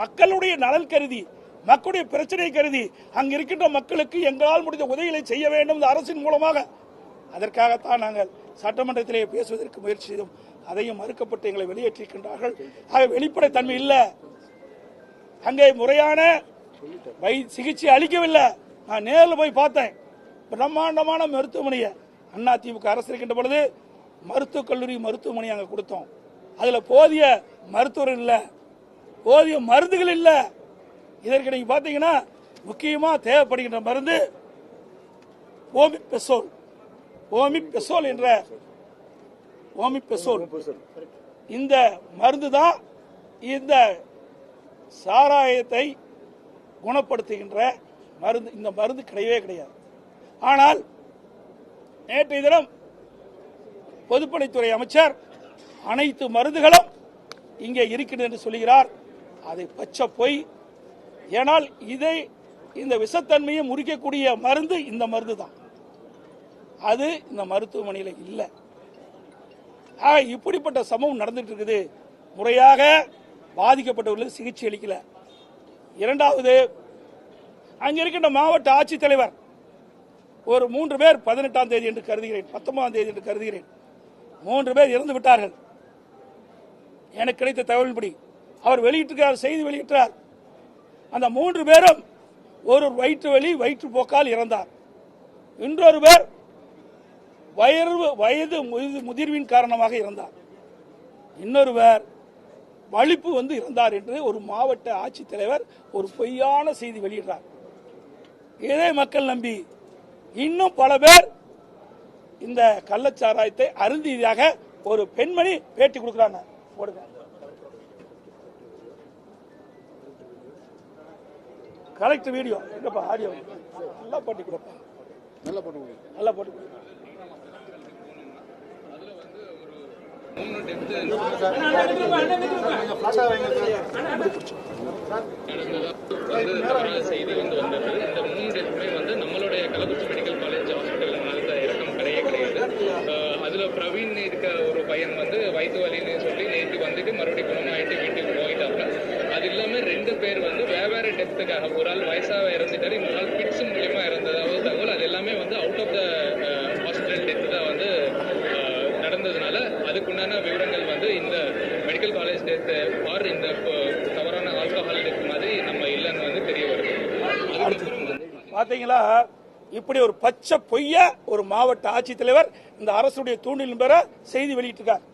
மக்களுடைய நலன் கருதி மக்களுடைய பிரச்சனை கருதி அங்கு இருக்கின்ற மக்களுக்கு எங்களால் முடிந்த உதவிகளை செய்ய வேண்டும் இந்த அரசின் மூலமாக அதற்காகத்தான் நாங்கள் சட்டமன்றத்திலே பேசுவதற்கு முயற்சி செய்தோம். அதையும் மறுக்கப்பட்டு எங்களை வெளியேற்றிருக்கின்றார்கள் ஆக வெளிப்படைத்தன்மை இல்லை. அங்கே முறையான வை சிகிச்சை அளிக்கவில்லை. நான் நேரில் போய் பார்த்தேன். பிரம்மாண்டமான மருத்துவமனையை அண்ணா திமுக அரசு இருக்கின்ற பொழுது மருத்துவக் கல்லூரி மருத்துவமனை அங்கே கொடுத்தோம். அதில் போதிய மருத்துவர் இல்லை. போதிய மருந்துகள் இல்லை. இதற்கு நீங்க பார்த்தீங்கன்னா முக்கியமாக தேவைப்படுகின்ற மருந்து ஓமிபெசோல். ஓமிபெசோல் என்ற ஓமிபெசோல். இந்த மருந்து தான் இந்த சாராயத்தை குணப்படுத்துகின்ற மருந்து. இந்த மருந்து கிடையவே கிடையாது. ஆனால் நேற்றைய தினம் பொதுப்பணித்துறை அமைச்சர் அனைத்து மருந்துகளும் இங்கே இருக்கிறது என்று சொல்கிறார் அதை பச்சை பொய். ஏனால் இதை இந்த விஷத்தன்மையை முறிக்கக்கூடிய மருந்து இந்த மருந்து தான் அது இந்த மருத்துவமனையில் இல்லை. ஆக இப்படிப்பட்ட சம்பவம் நடந்துட்டு இருக்குது முறையாக பாதிக்கப்பட்டவர்களுக்கு சிகிச்சை அளிக்கல. இரண்டாவது அங்க இருக்கின்ற மாவட்ட ஆட்சித்தலைவர் ஒரு மூன்று பேர் பதினெட்டாம் தேதி என்று கருதுகிறேன் பத்தொன்பதாம் தேதி என்று கருதுகிறேன். மூன்று பேர் இறந்து விட்டார்கள் எனக்கு கிடைத்த தகவலின்படி அவர் வெளியிட்டிருக்கிறார் செய்தி வெளியிட்டார். அந்த மூன்று பேரும் ஒரு வயிற்று வலி வயிற்றுப்போக்கால் இறந்தார். இன்னொரு பேர் வயது வயது முதிர்வின் காரணமாக இறந்தார். இன்னொருவர் வலிப்பு வந்து இறந்தார் என்று ஒரு மாவட்ட ஆட்சித்தலைவர் ஒரு பொய்யான செய்தி வெளியிடுறார். இதே மக்கள் நம்பி இன்னும் பல பேர் இந்த கள்ளச்சாராயத்தை அருந்தியதாக ஒரு பெண்மணி பேட்டி கொடுக்குறாங்க. போடுங்க. கரெக்ட் வீடியோ எங்கப்பா ஆடியோ நல்லா போட்டி கொடுப்பா நல்லா போட்டு. நல்லா போட்டு. வந்து செய்தி வந்து வந்தது இந்த மூணு டெத்துமே வந்து நம்மளுடைய கள்ளக்குறிச்சி மெடிக்கல் காலேஜ் ஹாஸ்பிட்டலில் நடந்த இறக்கம் கிடையாது அஹ் அதுல பிரவீன் இருக்க ஒரு பையன் வந்து வயிற்று வலின்னு சொல்லி நேற்று வந்துட்டு மறுபடியும் குணமாயிட்டு வீட்டுக்கு போயிட்டாங்க அது இல்லாம ரெண்டு பேர் வந்து வெவ்வேறு ஒரு ஆள் வயசாக இறந்துட்டாரு இன்னொரு ஆள் பிட்ஸ் மூலியமா இறந்ததாவது தகவல். அது எல்லாமே வந்து out of the hospital death தான் வந்து uh, நடந்ததுனால அதுக்குண்டான விவரங்கள் வந்து இந்த மெடிக்கல் காலேஜ் டெத்து ஆர் இந்த uh, தவறான ஆல்கஹால் டெத் மாதிரி நம்ம இல்லைன்னு வந்து தெரிய வருது. அதுக்கப்புறம் பாத்தீங்களா? இப்படி ஒரு பச்சை பொய்ய ஒரு மாவட்ட ஆட்சித்தலைவர் இந்த அரசுடைய தூண்டிலும் பெற செய்தி வெளியிட்டிருக்கார்.